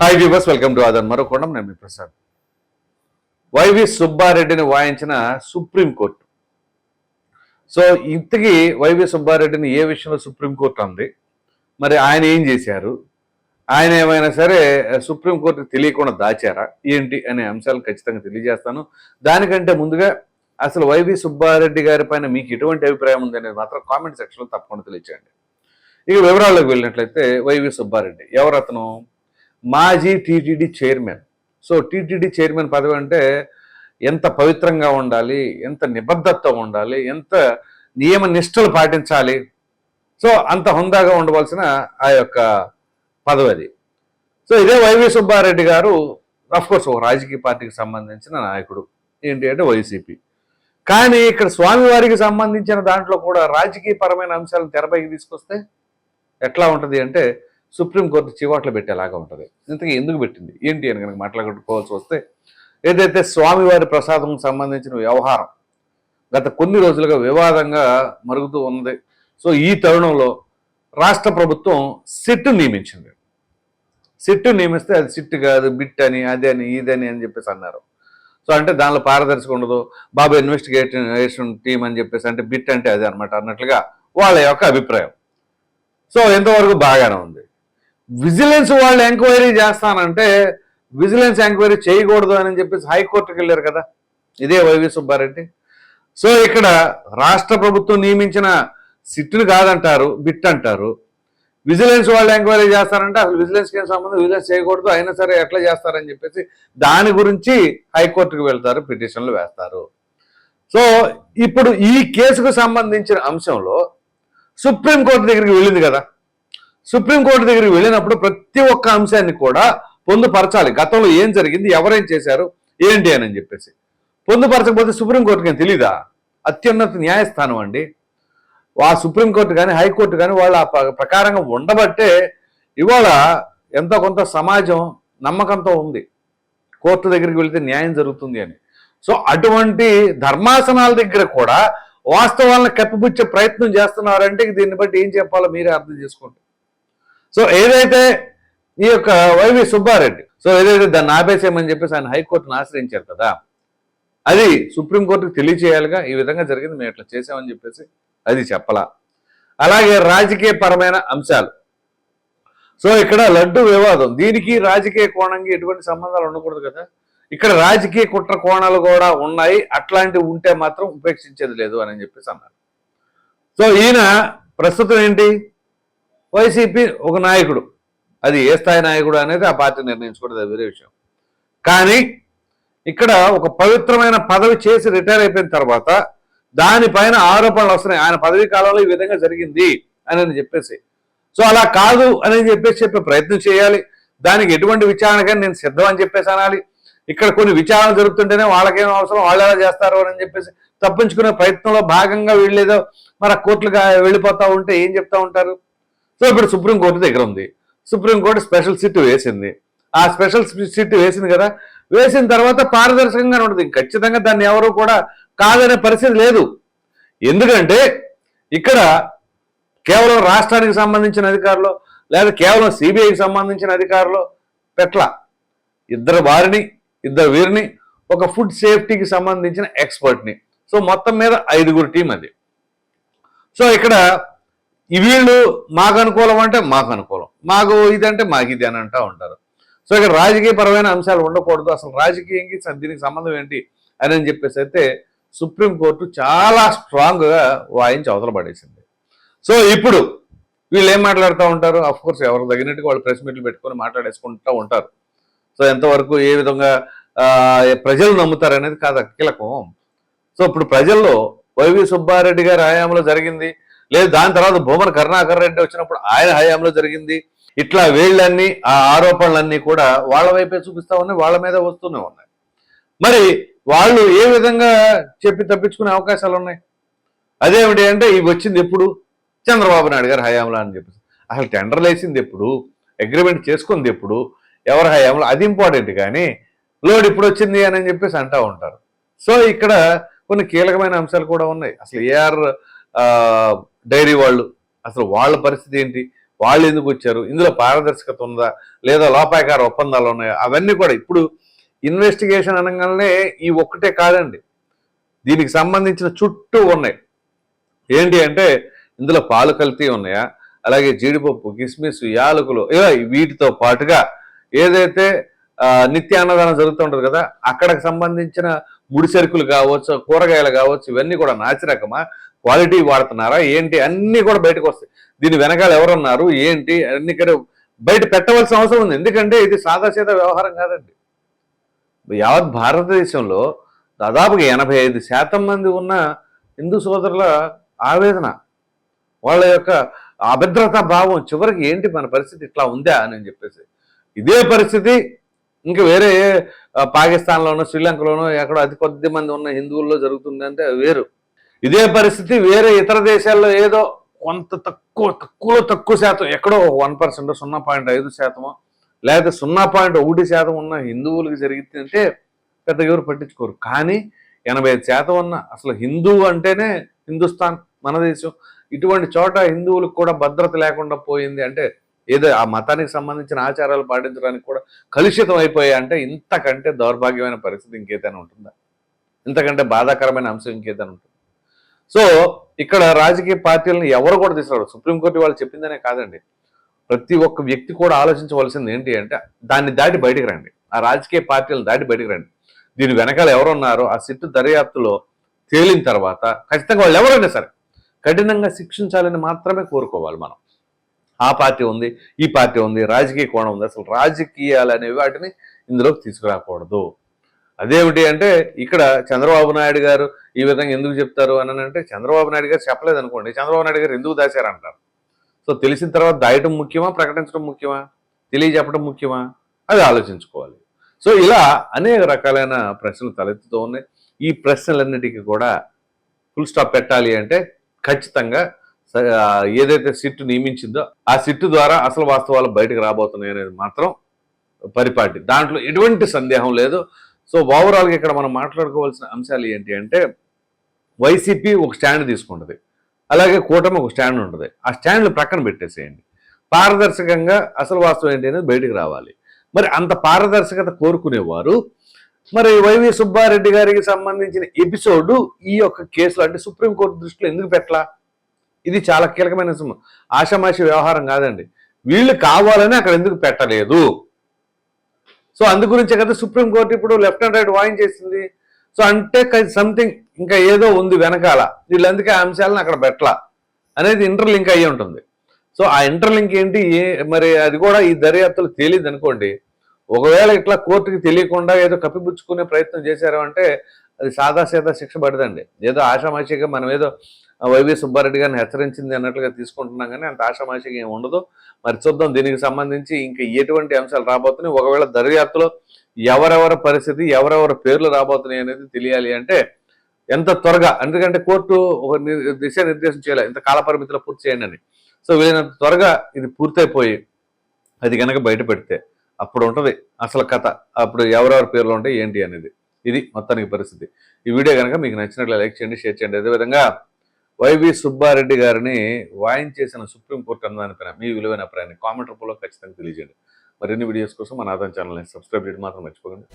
Hi viewers welcome to ఆదన్ మరోకొండం నేను మీ ప్రసాద్ వైవి సుబ్బారెడ్డిని వాయించిన సుప్రీంకోర్టు సో ఇంతకీ వైవి సుబ్బారెడ్డిని ఏ విషయంలో సుప్రీంకోర్టు అంది? మరి ఆయన ఏం చేశారు? ఆయన ఏమైనా సరే సుప్రీంకోర్టుకి తెలియకుండా దాచారా? ఏంటి అనే అంశాలు ఖచ్చితంగా తెలియజేస్తాను. దానికంటే ముందుగా అసలు వైవి సుబ్బారెడ్డి గారి పైన మీకు ఎటువంటి అభిప్రాయం ఉంది అనేది మాత్రం కామెంట్ సెక్షన్లో తప్పకుండా తెలియచేయండి. ఇక వివరాల్లోకి వెళ్ళినట్లయితే వైవి సుబ్బారెడ్డి ఎవరు అతను మాజీ TTD chairman. So TTD chairman పదవి అంటే ఎంత పవిత్రంగా ఉండాలి ఎంత నిబద్ధత ఉండాలి ఎంత నియమ నిష్ఠలు పాటించాలి. సో అంత హుందాగా ఉండవలసిన ఆ యొక్క పదవి అది. సో ఇదే వైవి సుబ్బారెడ్డి గారు అఫ్కోర్స్ ఒక రాజకీయ పార్టీకి సంబంధించిన నాయకుడు. ఏంటి అంటే వైసీపీ కానీ ఇక్కడ స్వామివారికి సంబంధించిన దాంట్లో కూడా రాజకీయ పరమైన అంశాలను తెరపైకి తీసుకొస్తే ఎట్లా ఉంటుంది అంటే సుప్రీంకోర్టు చివాట్లు పెట్టేలాగా ఉంటుంది. ఇంతకీ ఎందుకు పెట్టింది? ఏంటి అని కనుక మాట్లాడుకోవాల్సి వస్తే ఏదైతే స్వామివారి ప్రసాదం సంబంధించిన వ్యవహారం గత కొన్ని రోజులుగా వివాదంగా మరుగుతూ ఉన్నది. సో ఈ తరుణంలో రాష్ట్ర ప్రభుత్వం సిట్టు నియమించింది. సిట్టు నియమిస్తే అది సిట్ కాదు బిట్ అని అదే అని ఇదని అని చెప్పేసి అన్నారు. సో అంటే దానిలో పారదర్శకం ఉండదు బాబా ఇన్వెస్టిగేషన్ టీం అని చెప్పేసి అంటే బిట్ అంటే అదే అనమాట అన్నట్లుగా వాళ్ళ యొక్క అభిప్రాయం. సో ఎంతవరకు బాగానే ఉంది? విజిలెన్స్ వాళ్ళు ఎంక్వైరీ చేస్తానంటే విజిలెన్స్ ఎంక్వైరీ చేయకూడదు అని చెప్పేసి హైకోర్టుకి వెళ్ళారు కదా. ఇదే వైవి సుబ్బారెడ్డి. సో ఇక్కడ రాష్ట్ర ప్రభుత్వం నియమించిన సిట్టును కాదంటారు బిట్ అంటారు. విజిలెన్స్ వాళ్ళు ఎంక్వైరీ చేస్తారంటే అసలు విజిలెన్స్కి ఏం సంబంధం? విజిలెన్స్ చేయకూడదు అయినా సరే ఎట్లా చేస్తారని చెప్పేసి దాని గురించి హైకోర్టుకు వెళ్తారు పిటిషన్లు వేస్తారు. సో ఇప్పుడు ఈ కేసుకు సంబంధించిన అంశంలో సుప్రీంకోర్టు దగ్గరికి వెళ్ళింది కదా. సుప్రీంకోర్టు దగ్గరికి వెళ్ళినప్పుడు ప్రతి ఒక్క అంశాన్ని కూడా పొందుపరచాలి. గతంలో ఏం జరిగింది ఎవరేం చేశారు ఏంటి అని చెప్పేసి. పొందుపరచకపోతే సుప్రీంకోర్టుకి ఏం తెలీదా? అత్యున్నత న్యాయస్థానం అండి. ఆ సుప్రీంకోర్టు కానీ హైకోర్టు కానీ వాళ్ళ ఆ ప్రకారంగా ఉండబట్టే ఇవాళ ఎంతో కొంత సమాజం నమ్మకంతో ఉంది. కోర్టు దగ్గరికి వెళితే న్యాయం జరుగుతుంది అని. సో అటువంటి ధర్మాసనాల దగ్గర కూడా వాస్తవాలను కప్పిపుచ్చే ప్రయత్నం చేస్తున్నారంటే దీన్ని బట్టి ఏం చెప్పాలో మీరే అర్థం చేసుకోండి. సో ఏదైతే ఈ యొక్క వైవి సుబ్బారెడ్డి సో ఏదైతే దాన్ని ఆపేసేయమని చెప్పేసి ఆయన హైకోర్టును ఆశ్రయించారు కదా అది సుప్రీంకోర్టుకు తెలియచేయాలిగా ఈ విధంగా జరిగింది మేము ఇట్లా చేసామని చెప్పేసి అది చెప్పలా. అలాగే రాజకీయ పరమైన అంశాలు. సో ఇక్కడ లడ్డు వివాదం దీనికి రాజకీయ కోణంకి ఎటువంటి సంబంధాలు ఉండకూడదు కదా. ఇక్కడ రాజకీయ కుట్ర కోణాలు కూడా ఉన్నాయి అట్లాంటివి ఉంటే మాత్రం ఉపేక్షించేది లేదు అని చెప్పేసి అన్నారు. సో ఈయన ప్రస్తుతం ఏంటి? వైసీపీ ఒక నాయకుడు. అది ఏ స్థాయి నాయకుడు అనేది ఆ పార్టీ నిర్ణయించుకోవడం అది వేరే విషయం. కానీ ఇక్కడ ఒక పవిత్రమైన పదవి చేసి రిటైర్ అయిపోయిన తర్వాత దానిపైన ఆరోపణలు వస్తున్నాయి. ఆయన పదవీ కాలంలో ఈ విధంగా జరిగింది అని అని చెప్పేసి. సో అలా కాదు అని చెప్పేసి చెప్పే ప్రయత్నం చేయాలి. దానికి ఎటువంటి విచారణకైనా నేను సిద్ధం అని చెప్పేసి అనాలి. ఇక్కడ కొన్ని విచారణ జరుగుతుంటేనే వాళ్ళకేం అవసరం వాళ్ళు ఎలా చేస్తారు అని చెప్పేసి తప్పించుకునే ప్రయత్నంలో భాగంగా వీళ్ళేదో మరి కోర్టులుగా వెళ్ళిపోతా ఉంటే ఏం చెప్తా ఉంటారు? సో ఇప్పుడు సుప్రీంకోర్టు దగ్గర ఉంది. సుప్రీంకోర్టు స్పెషల్ సిట్ వేసింది. ఆ స్పెషల్ సిట్ వేసింది కదా. వేసిన తర్వాత పారదర్శకంగా ఉంటుంది. ఖచ్చితంగా దాన్ని ఎవరు కూడా కాదనే పరిస్థితి లేదు. ఎందుకంటే ఇక్కడ కేవలం రాష్ట్రానికి సంబంధించిన అధికారులు లేదా కేవలం సిబిఐకి సంబంధించిన అధికారులు పెట్ల ఇద్దరు వారిని ఇద్దరు వీరిని ఒక ఫుడ్ సేఫ్టీకి సంబంధించిన ఎక్స్పర్ట్ని. సో మొత్తం మీద ఐదుగురు టీం అది. సో ఇక్కడ వీళ్ళు మాకు అనుకూలం అంటే మాకు అనుకూలం. మాకు ఇదంటే మాకు ఇది అని అంటూ ఉంటారు. సో ఇక్కడ రాజకీయపరమైన అంశాలు ఉండకూడదు. అసలు రాజకీయంకి దీనికి సంబంధం ఏంటి అని అని చెప్పేసి అయితే సుప్రీంకోర్టు చాలా స్ట్రాంగ్గా వాయించి అవతల పడేసింది. సో ఇప్పుడు వీళ్ళు ఏం మాట్లాడుతూ ఉంటారు? అఫ్ కోర్స్ ఎవరికి తగినట్టుగా వాళ్ళు ప్రెస్ మీట్లు పెట్టుకొని మాట్లాడేసుకుంటూ ఉంటారు. సో ఎంతవరకు ఏ విధంగా ప్రజలు నమ్ముతారు అనేది కాదు కీలకం సో ఇప్పుడు ప్రజల్లో వైవి సుబ్బారెడ్డి గారి హయాంలో జరిగింది. లేదు దాని తర్వాత భూమన కరుణాకర్ రెడ్డి వచ్చినప్పుడు ఆయన హయాంలో జరిగింది. ఇట్లా వీళ్ళన్నీ ఆ ఆరోపణలన్నీ కూడా వాళ్ళ వైపే చూపిస్తా ఉన్నాయి వాళ్ళ మీద వస్తూనే ఉన్నాయి. మరి వాళ్ళు ఏ విధంగా చెప్పి తప్పించుకునే అవకాశాలు ఉన్నాయి? అదేమిటి అంటే ఇవి వచ్చింది ఎప్పుడు? చంద్రబాబు నాయుడు గారు హయాంలో అని చెప్పేసి. అసలు టెండర్లు వేసింది ఎప్పుడు? అగ్రిమెంట్ చేసుకుంది ఎప్పుడు? ఎవరి హయాంలో? అది ఇంపార్టెంట్ కానీ లోడ్ ఇప్పుడు వచ్చింది అని చెప్పేసి అంటూ ఉంటారు. సో ఇక్కడ కొన్ని కీలకమైన అంశాలు కూడా ఉన్నాయి. అసలు ఏఆర్ డైరీ వాళ్ళు. అసలు వాళ్ళ పరిస్థితి ఏంటి? వాళ్ళు ఎందుకు వచ్చారు? ఇందులో పారదర్శకత ఉందా లేదా లోపాయకార ఒప్పందాలు ఉన్నాయా? అవన్నీ కూడా ఇప్పుడు ఇన్వెస్టిగేషన్ అనగానే ఈ ఒక్కటే కాదండి. దీనికి సంబంధించిన చుట్టూ ఉన్నాయి. ఏంటి అంటే ఇందులో పాలు కల్తీ ఉన్నాయా? అలాగే జీడిపప్పు కిస్మిస్ యాలకులు ఇలా వీటితో పాటుగా ఏదైతే నిత్య అన్నదానం జరుగుతుంటుంది కదా అక్కడికి సంబంధించిన ముడి సరుకులు కావచ్చు కూరగాయలు కావచ్చు ఇవన్నీ కూడా నాసి రకమా క్వాలిటీ వాడుతున్నారా ఏంటి అన్నీ కూడా బయటకు వస్తాయి. దీని వెనకాల ఎవరున్నారు ఏంటి అన్ని ఇక్కడ బయట పెట్టవలసిన అవసరం ఉంది. ఎందుకంటే ఇది సాదాసీదా వ్యవహారం కాదండి. యావత్ భారతదేశంలో దాదాపుగా ఎనభై ఐదు శాతం మంది ఉన్న హిందూ సోదరుల ఆవేదన వాళ్ళ యొక్క అభద్రతా భావం చివరికి ఏంటి మన పరిస్థితి ఇట్లా ఉందా అని చెప్పేసి. ఇదే పరిస్థితి ఇంకా వేరే పాకిస్తాన్లోనో శ్రీలంకలోనో ఎక్కడో అతి కొద్ది మంది ఉన్న హిందువుల్లో జరుగుతుందంటే అది వేరు. ఇదే పరిస్థితి వేరే ఇతర దేశాల్లో ఏదో కొంత తక్కువ తక్కువలో తక్కువ శాతం ఎక్కడో వన్ పర్సెంట్ సున్నా పాయింట్ ఐదు శాతమో లేకపోతే సున్నా పాయింట్ ఒకటి శాతం ఉన్న హిందువులకు జరిగితే పెద్ద ఎవరు పట్టించుకోరు. కానీ ఎనభై ఐదు శాతం ఉన్న అసలు హిందువు అంటేనే హిందుస్థాన్ మన దేశం. ఇటువంటి చోట హిందువులకు కూడా భద్రత లేకుండా పోయింది అంటే ఏదో ఆ మతానికి సంబంధించిన ఆచారాలు పాటించడానికి కూడా కలుషితం అయిపోయాయి అంటే ఇంతకంటే దౌర్భాగ్యమైన పరిస్థితి ఇంకేదైనా ఉంటుందా? ఇంతకంటే బాధాకరమైన అంశం ఇంకేదైనా ఉంటుందా? సో ఇక్కడ రాజకీయ పార్టీలను ఎవరు కూడా తీసుకురారు. సుప్రీంకోర్టు వాళ్ళు చెప్పిందనే కాదండి. ప్రతి ఒక్క వ్యక్తి కూడా ఆలోచించవలసింది ఏంటి అంటే దాన్ని దాటి బయటికి రండి. ఆ రాజకీయ పార్టీలను దాటి బయటికి రండి. దీని వెనకాల ఎవరున్నారో ఆ సిట్టు దర్యాప్తులో తేలిన తర్వాత ఖచ్చితంగా వాళ్ళు ఎవరైనా సరే కఠినంగా శిక్షించాలని మాత్రమే కోరుకోవాలి మనం. ఆ పార్టీ ఉంది ఈ పార్టీ ఉంది రాజకీయ కోణం ఉంది. అసలు రాజకీయాలు అనేవి వాటిని ఇందులోకి తీసుకురాకూడదు. అదేమిటి అంటే ఇక్కడ చంద్రబాబు నాయుడు గారు ఈ విధంగా ఎందుకు చెప్తారు అని అంటే చంద్రబాబు నాయుడు గారు చెప్పలేదు అనుకోండి చంద్రబాబు నాయుడు గారు ఎందుకు దాచారంటారు? సో తెలిసిన తర్వాత దాయటం ముఖ్యమా ప్రకటించడం ముఖ్యమా తెలియజెప్పడం ముఖ్యమా? అది ఆలోచించుకోవాలి. సో ఇలా అనేక రకాలైన ప్రశ్నలు తలెత్తుతూ ఉన్నాయి. ఈ ప్రశ్నలన్నిటికీ కూడా ఫుల్ స్టాప్ పెట్టాలి అంటే ఖచ్చితంగా ఏదైతే సిట్టు నియమించిందో ఆ సిట్టు ద్వారా అసలు వాస్తవాలు బయటకు రాబోతున్నాయి అనేది మాత్రం పరిపాటి. దాంట్లో ఎటువంటి సందేహం లేదు. సో ఓవరాల్గా ఇక్కడ మనం మాట్లాడుకోవాల్సిన అంశాలు ఏంటి అంటే వైసీపీ ఒక స్టాండ్ తీసుకుంటుంది. అలాగే కూటమి ఒక స్టాండ్ ఉంటుంది. ఆ స్టాండ్లు ప్రక్కన పెట్టేసేయండి. పారదర్శకంగా అసలు వాస్తవం ఏంటి అనేది బయటకు రావాలి. మరి అంత పారదర్శకత కోరుకునేవారు. మరి వైవి సుబ్బారెడ్డి గారికి సంబంధించిన ఎపిసోడ్ ఈ యొక్క కేసులో అంటే సుప్రీంకోర్టు దృష్టిలో ఎందుకు పెట్టలా? ఇది చాలా కీలకమైన అంశం ఆషామాషి వ్యవహారం కాదండి. వీళ్ళు కావాలని అక్కడ ఎందుకు పెట్టలేదు? సో అందు గురించే కదా సుప్రీంకోర్టు ఇప్పుడు లెఫ్ట్ అండ్ రైట్ వాయిన్ చేసింది. సో అంటే సంథింగ్ ఇంకా ఏదో ఉంది వెనకాల. వీళ్ళందుకే అంశాలను అక్కడ పెట్టలా. అనేది ఇంటర్లింక్ అయ్యి ఉంటుంది. సో ఆ ఇంటర్లింక్ ఏంటి? ఏ మరి అది కూడా ఈ దర్యాప్తులు తెలియదు అనుకోండి. ఒకవేళ ఇట్లా కోర్టుకి తెలియకుండా ఏదో కప్పిపుచ్చుకునే ప్రయత్నం చేశారు అంటే అది సాదా సీదా శిక్ష పడదండి. ఏదో ఆషామాషిగా మనం ఏదో వైవి సుబ్బారెడ్డి గారిని హెచ్చరించింది అన్నట్లుగా తీసుకుంటున్నాం కానీ అంత ఆషామాషిగా ఏమి ఉండదు. మరి చూద్దాం దీనికి సంబంధించి ఇంకా ఎటువంటి అంశాలు రాబోతున్నాయి? ఒకవేళ దర్యాప్తులో ఎవరెవరి పరిస్థితి ఎవరెవరి పేర్లు రాబోతున్నాయి అనేది తెలియాలి అంటే ఎంత త్వరగా ఎందుకంటే కోర్టు ఒక దిశ దిశానిర్దేశం చేయాలి ఇంత కాలపరిమితిలో పూర్తి చేయండి అని. సో వీలైనంత త్వరగా ఇది పూర్తయిపోయి అది కనుక బయట పెడితే అప్పుడు ఉంటుంది అసలు కథ అప్పుడు ఎవరెవరి పేర్లు ఉంటాయి ఏంటి అనేది. ఇది మొత్తానికి పరిస్థితి. ఈ వీడియో కనుక మీకు నచ్చినట్లు లైక్ చేయండి షేర్ చేయండి. అదేవిధంగా వైవి సుబ్బారెడ్డి గారిని వాయించేసిన సుప్రీంకోర్టు అన్నదానిపైన మీ విలువైన అభిప్రాయాన్ని కామెంట్ రూపంలో ఖచ్చితంగా తెలియజేయండి. మరిన్ని వీడియోస్ కోసం మన ఆదాయం ఛానల్ని సబ్స్క్రైబ్ చేయడం మాత్రం మర్చిపోకండి.